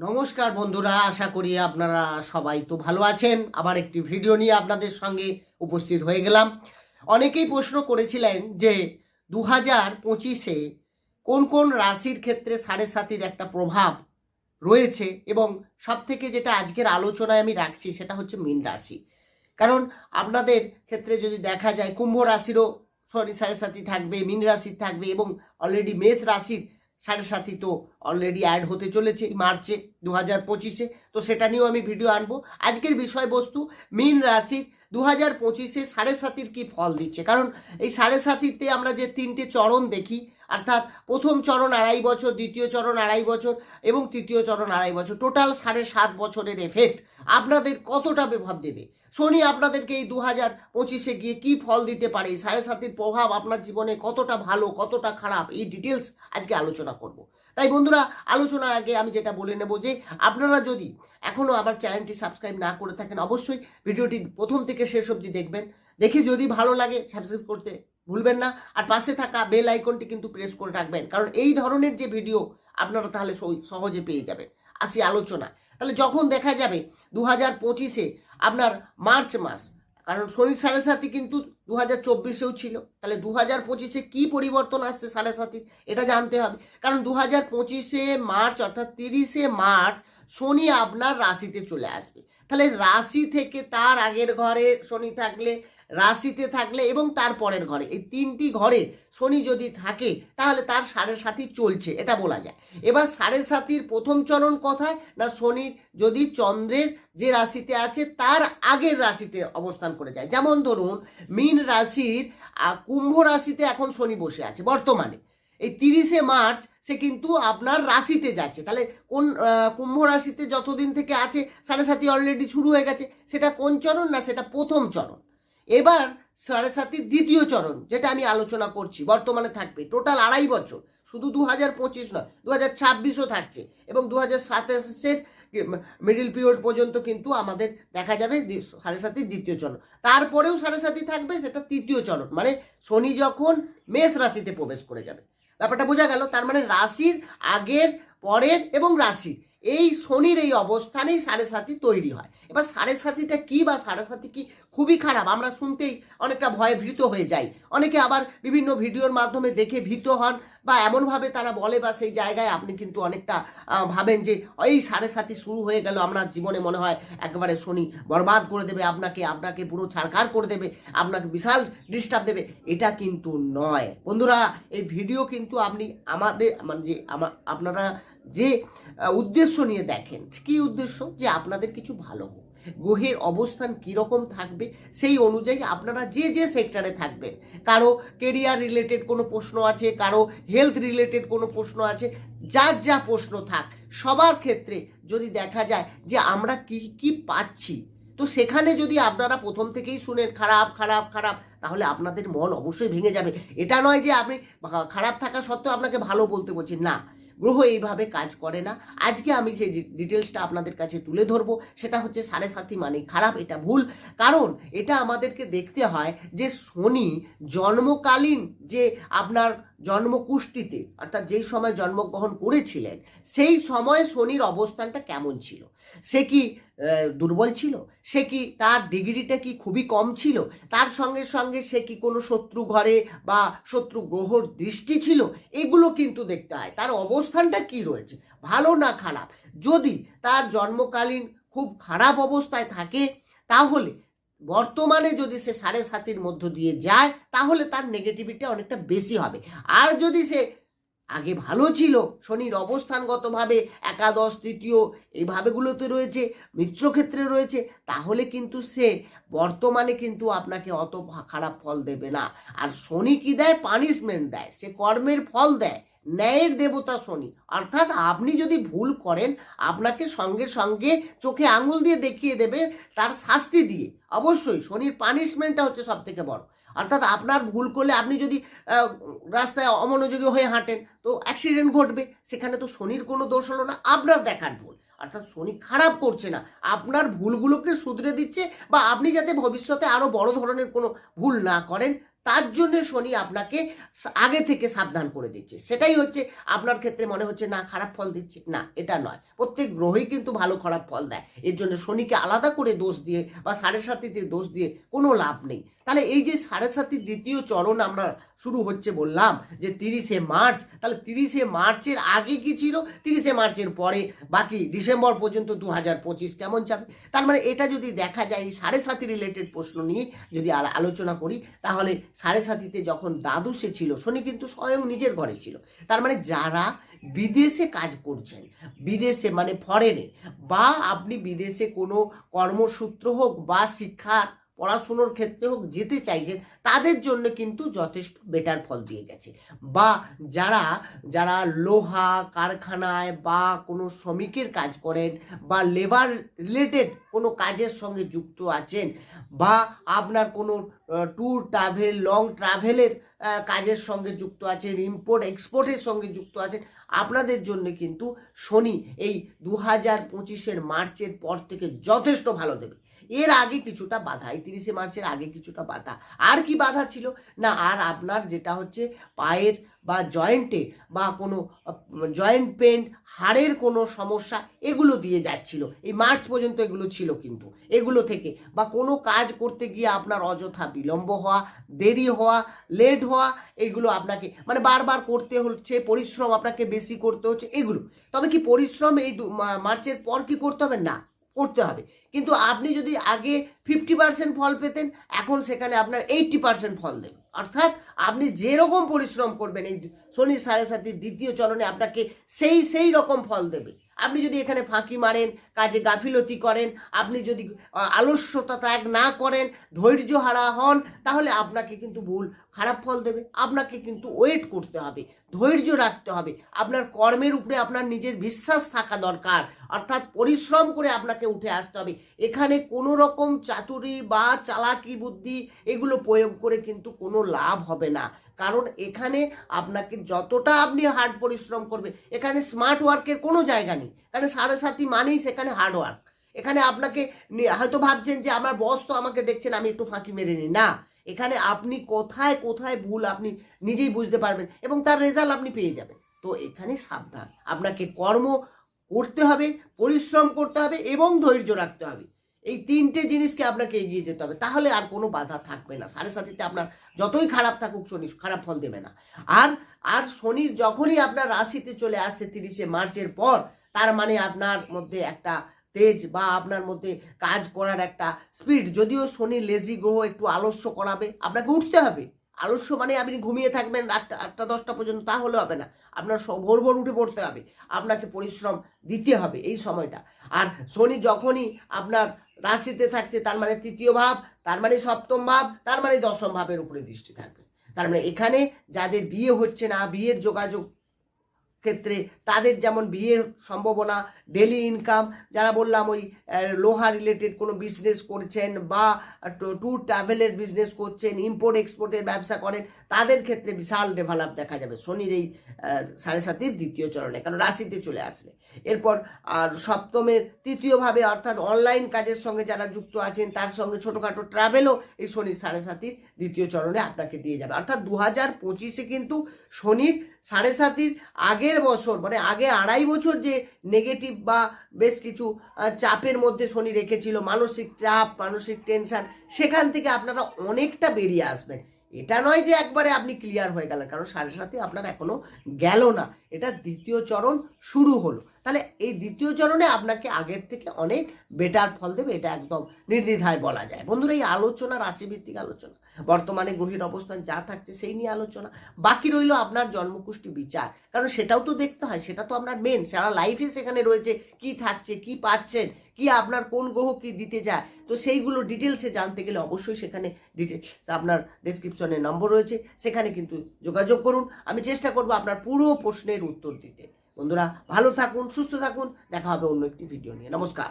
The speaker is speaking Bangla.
নমস্কার বন্ধুরা, আশা করি আপনারা সবাই তো ভালো আছেন। আবার একটি ভিডিও নিয়ে আপনাদের সঙ্গে উপস্থিত হয়ে গেলাম। অনেকেই প্রশ্ন করেছিলেন যে দু হাজার পঁচিশে কোন কোন রাশির ক্ষেত্রে সাড়ে সাতির একটা প্রভাব রয়েছে? এবং সব থেকে যেটা আজকের আলোচনায় আমি রাখছি সেটা হচ্ছে মীন রাশি। কারণ আপনাদের ক্ষেত্রে যদি দেখা যায়, কুম্ভ রাশিরও সরি, সাড়ে সাতি থাকবে, মীন রাশির থাকবে এবং অলরেডি মেষ রাশির সাড়ে সাথী তো অলরেডি অ্যাড হতে চলেছে মার্চে দু হাজার পঁচিশে। তো সেটা নিয়েও আমি ভিডিও আনব। আজকের বিষয়বস্তু, মিন রাশির দু হাজার পঁচিশে সাড়ে সাতির কী ফল দিচ্ছে? কারণ এই সাড়ে সাতিতে আমরা যে তিনটে চরণ দেখি অর্থাৎ প্রথম চরণ আড়াই বছর, দ্বিতীয় চরণ আড়াই বছর এবং তৃতীয় চরণ আড়াই বছর। টোটাল সাড়ে সাত বছরের এফেক্ট আপনাদের কতটা প্রভাব দেবে? শনি আপনাদেরকে এই দু হাজার পঁচিশে গিয়ে কি ফল দিতে পারে? সাড়ে সাতির প্রভাব আপনার জীবনে কতটা ভালো, কতটা খারাপ? এই ডিটেলস আজকে আলোচনা করব। তাই বন্ধুরা, আলোচনার আগে আমি যেটা বলে নেব যে, আপনারা যদি এখনও আমার চ্যানেলটি সাবস্ক্রাইব না করে থাকেন, অবশ্যই ভিডিওটি প্রথম থেকে শেষ অবধি দেখবেন। দেখে যদি ভালো লাগে সাবস্ক্রাইব করতে ভুলবেন না। আর পাশে থাকা বেল আইকনটি কিন্তু প্রেস করে রাখবেন। কারণ এই ধরনের যে ভিডিও আপনারা তাহলে সহ- সহজে পেয়ে যাবেন। আসি আলোচনা তাহলে যখন দেখা যাবে দু হাজার পঁচিশে আপনার মার্চ মাস, কারণ শনি সাড়ে সাথী কিন্তু দু হাজার চব্বিশেও ছিল, তাহলে দু হাজার পঁচিশে কী পরিবর্তন আসছে সাড়ে সাথী এটা জানতে হবে। কারণ দু হাজার পঁচিশে মার্চ, অর্থাৎ তিরিশে মার্চ, শনি আপনার রাশিতে চলে আসবে। তাহলে রাশি থেকে তার আগের ঘরে শনি থাকলে রাশিতে থাকলে এবং তার পরের ঘরে। এই তিনটি ঘরে শনি যদি থাকে, তাহলে তার সাড়ে সাথী চলছে, এটা বলা যায়। এবার সাড়ে সাতির প্রথম চরণ কথায়? না শনির? যদি চন্দ্রের যে রাশিতে আছে, তার আগের রাশিতে অবস্থান করে যায়। যেমন ধরুন, মীন রাশির কুম্ভ রাশিতে এখন শনি বসে আছে, বর্তমানে। এই তিরিশে মার্চ সে কিন্তু আপনার রাশিতে যাচ্ছে। তাহলে কোন কুম্ভ রাশিতে যতদিন থেকে আছে, সাড়ে সাতি অলরেডি শুরু হয়ে গেছে। সেটা কোন চরণ না সেটা প্রথম চরণ এবার সাড়ে সাতির দ্বিতীয় চরণ, যেটা আমি আলোচনা করছি, বর্তমানে থাকবে। টোটাল আড়াই বছর, শুধু দু হাজার পঁচিশ নয় দু হাজার ছাব্বিশও থাকছে, এবং দু হাজার সাতাশের মিডিল পিরিয়ড পর্যন্ত কিন্তু আমাদের দেখা যাবে সাড়ে সাতির দ্বিতীয় চরণ। তারপরেও সাড়ে সাতি থাকবে, সেটা তৃতীয় চরণ মানে শনি যখন মেষ রাশিতে প্রবেশ করে যাবে। ব্যাপারটা বোঝা গেল, তার মানে রাশির আগের, পরের এবং রাশি এই শনির এই অবস্থানেই সাড়ে সাতি তৈরি হয়। এবার সাড়ে সাতিটা কি বা সাড়ে সাতি কি খুবই খারাপ। আমরা শুনতেই অনেকটা ভয়ে ভীত হয়ে যাই। অনেকে আবার বিভিন্ন ভিডিওর মাধ্যমে দেখে ভীত হন বা এমনভাবে তারা বলে বা সেই জায়গায় আপনি কিন্তু অনেকটা ভাবেন যে, এই সাড়ে সাতি শুরু হয়ে গেল, আপনার জীবনে মনে হয় একেবারে শনি বরবাদ করে দেবে, আপনাকে আপনাকে পুরো ছাড়খাড় করে দেবে, আপনাকে বিশাল ডিস্টার্ব দেবে। এটা কিন্তু নয়। বন্ধুরা, এই ভিডিও কিন্তু আপনি আমাদের মানে যে আপনারা যে উদ্দেশ্য নিয়ে দেখেন কি উদ্দেশ্য যে আপনাদের কিছু ভালো হোক। গ্রহের অবস্থান কীরকম থাকবে, সেই অনুযায়ী আপনারা যে যে সেক্টরে থাকবেন, কারও কেরিয়ার রিলেটেড কোনো প্রশ্ন আছে, কারও হেলথ রিলেটেড কোনো প্রশ্ন আছে, যার যা প্রশ্ন থাক, সবার ক্ষেত্রে যদি দেখা যায় যে আমরা কি কি পাচ্ছি, তো সেখানে যদি আপনারা প্রথম থেকেই শুনেন, খারাপ খারাপ খারাপ, তাহলে আপনাদের মন অবশ্যই ভেঙে যাবে। এটা নয় যে আপনি, খারাপ থাকা সত্ত্বেও আপনাকে ভালো বলতে বলছি না। গ্রহ এইভাবে কাজ করে না। আজকে আমি সেই ডিটেলসটা আপনাদের কাছে তুলে ধরবো। সেটা হচ্ছে সাড়ে সাথী মানে খারাপ, এটা ভুল। কারণ এটা আমাদেরকে দেখতে হয় যে শনি জন্মকালীন যে আপনার জন্মকুষ্ঠিতে, অর্থাৎ যেই সময় জন্মগ্রহণ করেছিলেন, সেই সময় শনির অবস্থানটা কেমন ছিল? সে কি দুর্বল ছিল? সে কি তার ডিগ্রিটা কি খুবই কম ছিল? তার সঙ্গে সঙ্গে সে কি কোনো শত্রু ঘরে বা শত্রু গ্রহর দৃষ্টি ছিল? এগুলো কিন্তু দেখতে হয়। তার অবস্থানটা কি রয়েছে? ভালো না খারাপ? যদি তার জন্মকালীন খুব খারাপ অবস্থায় থাকে, তাহলে বর্তমানে যদি সে সাড়ে সাতির মধ্য দিয়ে যায়, তাহলে তার নেগেটিভিটি অনেকটা বেশি হবে। আর যদি সে আগে ভালো ছিল, শনির অবস্থানগতভাবে একাদশ, তৃতীয় এইভাবেগুলোতে রয়েছে, মিত্রক্ষেত্রে রয়েছে, তাহলে কিন্তু সে বর্তমানে কিন্তু আপনাকে অত খারাপ ফল দেবে না। আর শনি কি দেয়? পানিশমেন্ট দেয়। সে কর্মের ফল দেয়। ন্যায়ের দেবতা শনি। অর্থাৎ আপনি যদি ভুল করেন, আপনাকে সঙ্গে সঙ্গে চোখে আঙুল দিয়ে দেখিয়ে দেবে তার শাস্তি দিয়ে। অবশ্যই শনির পানিশমেন্টটা হচ্ছে সব থেকে বড়। অর্থাৎ আপনার ভুল করলে আপনি যদি রাস্তায় অমনোযোগী হয়ে হাঁটেন, তো অ্যাক্সিডেন্ট ঘটবে। সেখানে তো শনির কোনো দোষ হলো না, আপনার দেখার ভুল। অর্থাৎ শনি খারাপ করছে না, আপনার ভুলগুলোকে শুধরে দিচ্ছে বা আপনি যাতে ভবিষ্যতে আরও বড় ধরনের কোনো ভুল না করেন তার জন্য শনি আপনাকে আগে থেকে সাবধান করে দিচ্ছে। সেটাই হচ্ছে আপনার ক্ষেত্রে মনে হচ্ছে, না, খারাপ ফল দিচ্ছে। না, এটা নয়। প্রত্যেক গ্রহই কিন্তু ভালো, খারাপ ফল দেয়। এর জন্য শনিকে আলাদা করে দোষ দিয়ে বা সাড়ে সাতিতে দোষ দিয়ে কোনো লাভ নেই। তাহলে এই যে সাড়ে সাতির দ্বিতীয় চরণ আমরা শুরু হচ্ছে বললাম, যে তিরিশে মার্চ, তাহলে তিরিশে মার্চের আগে কি ছিল? তিরিশে মার্চের পরে, বাকি ডিসেম্বর পর্যন্ত দু হাজার পঁচিশ কেমন যাবে? তার মানে এটা যদি দেখা যায়, এই সাড়ে সাতি রিলেটেড প্রশ্ন নিয়ে যদি আলা- আলোচনা করি, তাহলে সাড়ে সাতিতে যখন দাদু সে ছিল, শনি কিন্তু স্বয়ং নিজের ঘরে ছিল। তার মানে যারা বিদেশে কাজ করছেন, বিদেশে মানে ফরেনে বা আপনি বিদেশে কোনো কর্মসূত্র হোক বা শিক্ষার পড়াশুনোর ক্ষেত্রে হোক, যেতে চাইছেন, তাদের জন্য কিন্তু যথেষ্ট বেটার ফল দিয়ে গেছে। বা যারা যারা লোহা কারখানায় বা কোনো শ্রমিকের কাজ করেন বা লেবার রিলেটেড কোনো কাজের সঙ্গে যুক্ত আছেন বা আপনার কোনো ট্যুর ট্রাভেল লং ট্রাভেলের কাজের সঙ্গে যুক্ত আছেন ইম্পোর্ট এক্সপোর্টের সঙ্গে যুক্ত আছেন, আপনাদের জন্য কিন্তু শনি এই দু হাজার পঁচিশের মার্চের পর থেকে যথেষ্ট ভালো দেবে। এর আগে কিছুটা বাধা, এই তিরিশে মার্চের আগে কিছুটা বাধা। আর কি বাধা ছিল? না, আর আপনার যেটা হচ্ছে পায়ের বা জয়েন্টে বা কোনো জয়েন্ট পেন হাড়ের কোনো সমস্যা, এগুলো দিয়ে যাচ্ছিল। এই মার্চ পর্যন্ত এগুলো ছিল কিন্তু। এগুলো থেকে বা কোনো কাজ করতে গিয়ে আপনার অযথা বিলম্ব হওয়া, দেরি হওয়া লেট হওয়া, এগুলো আপনাকে মানে বারবার করতে হচ্ছে, পরিশ্রম আপনাকে বেশি করতে হচ্ছে, এগুলো। তবে কি পরিশ্রম এই মার্চের পর কি করতে হবে? না। করতে হবে। কিন্তু আপনি যদি আগে ফিফটি পার্সেন্ট ফল পেতেন, এখন সেখানে আপনার এইটটি পার্সেন্ট ফল দেবে অর্থাৎ আপনি যেরকম পরিশ্রম করবেন, এই শনি সাড়ে সাতির দ্বিতীয় চরণে আপনাকে সেই সেই রকম ফল দেবে। আপনি যদি এখানে ফাঁকি মারেন, কাজে গাফিলতি করেন, আপনি যদি আলস্যতা ত্যাগ না করেন, ধৈর্য হারা হন, তাহলে আপনাকে কিন্তু ভুল, খারাপ ফল দেবে। আপনাকে কিন্তু ওয়েট করতে হবে, ধৈর্য রাখতে হবে। আপনার কর্মের উপরে আপনার নিজের বিশ্বাস থাকা দরকার। অর্থাৎ পরিশ্রম করে আপনাকে উঠে আসতে হবে। এখানে কোনো রকম চাতুরি বা চালাকি বুদ্ধি এগুলো প্রয়োগ করে কিন্তু কোনো লাভ হবে না। কারণ এখানে আপনাকে যতটা আপনি হার্ড পরিশ্রম করবে, এখানে স্মার্ট ওয়ার্কের কোনো জায়গা নেই। কারণ সাড়ে সাতই মানেই সেখানে হার্ড ওয়ার্ক এখানে আপনাকে হয়তো ভাবছেন যে আমার বস তো আমাকে দেখছেন, আমি একটু ফাঁকি মেরে নিই। না, এখানে আপনি কোথায় কোথায় ভুল আপনি নিজেই বুঝতে পারবেন এবং তার রেজাল্ট আপনি পেয়ে যাবেন। তো এখানে সাবধান। আপনাকে কর্ম করতে হবে, পরিশ্রম করতে হবে এবং ধৈর্য রাখতে হবে। এই তিনটে জিনিসকে আপনাকে এগিয়ে যেতে হবে। তাহলে আর কোনো বাধা থাকবে না। সাড়ে সাতিতে আপনার যতই খারাপ থাকুক শনি, খারাপ ফল দেবে না। আর আর শনির যখনই আপনার রাশিতে চলে আসছে তিরিশে মার্চের পর, তার মানে আপনার মধ্যে একটা তেজ বা আপনার মধ্যে কাজ করার একটা স্পিড যদিও শনি লেজি গ্রহ একটু আলস্য করাবে, আপনাকে উঠতে হবে। আলস্য মানে আপনি ঘুমিয়ে থাকবেন আটটা আটটা, দশটা পর্যন্ত তাহলে হবে না। আপনার ভোর ভোর উঠে পড়তে হবে। আপনাকে পরিশ্রম দিতে হবে এই সময়টা। আর শনি যখনই আপনার রাশিতে থাকছে, তার মানে তৃতীয় ভাব, তার মানে সপ্তম ভাব, তার মানে দশম ভাবের উপরে দৃষ্টি থাকবে। তার মানে এখানে যাদের বিয়ে হচ্ছে না, বিয়ের যোগাযোগ ক্ষেত্রে তাদের যেমন বিয়ের সম্ভাবনা ডেলি ইনকাম যারা বললাম ওই লোহা রিলেটেড কোনো বিজনেস করছেন বা ট্যুর ট্রাভেলের বিজনেস করছেন ইম্পোর্ট এক্সপোর্টের ব্যবসা করেন, তাদের ক্ষেত্রে বিশাল ডেভেলপ দেখা যাবে শনির এই সাড়ে সাতির দ্বিতীয় চরণে, কারণ রাশিতে চলে আসলে এরপর আর সপ্তমের তৃতীয়ভাবে অর্থাৎ অনলাইন কাজের সঙ্গে যারা যুক্ত আছেন, তার সঙ্গে ছোটোখাটো ট্রাভেলও এই শনির সাড়ে সাতির দ্বিতীয় চরণে আপনাকে দিয়ে যাবে। অর্থাৎ দু হাজার পঁচিশে কিন্তু শনির সাড়ে সাতির আগের বছর মানে আগে আড়াই বছর যে নেগেটিভ বা বেশ কিছু চাপের মধ্যে শনি রেখেছিল, মানসিক চাপ, মানসিক টেনশন সেখান থেকে আপনারা অনেকটা বেরিয়ে আসবেন। এটা নয় যে একবারে আপনি ক্লিয়ার হয়ে গেলেন, কারণ সাড়ে সাথে আপনার এখনও গেল না। এটা দ্বিতীয় চরণ শুরু হলো। তাহলে এই দ্বিতীয় চরণে আপনাকে আগের থেকে অনেক বেটার ফল দেবে, এটা একদম নির্দ্বিধায় বলা যায়। বন্ধুরা, এই আলোচনা, রাশিভিত্তিক আলোচনা, বর্তমানে গ্রহের অবস্থান যা থাকছে সেই নিয়ে আলোচনা, বাকি রইল আপনার জন্মকুষ্টি বিচার। কারণ সেটাও তো দেখতে হয়, সেটা তো আপনার মেন সারা লাইফে সেখানে রয়েছে কি থাকছে, কি পাচ্ছেন, কি আপনার কোন গ্রহ কি দিতে যায়, তো সেইগুলো ডিটেলসে জানতে গেলে অবশ্যই সেখানে ডিটেলস আপনার ডেসক্রিপশনে নম্বর রয়েছে, সেখানে কিন্তু যোগাযোগ করুন। আমি চেষ্টা করব আপনার পুরো প্রশ্নের উত্তর দিতে। বন্ধুরা ভালো থাকুন সুস্থ থাকুন দেখা হবে অন্য একটি ভিডিও নিয়ে। নমস্কার।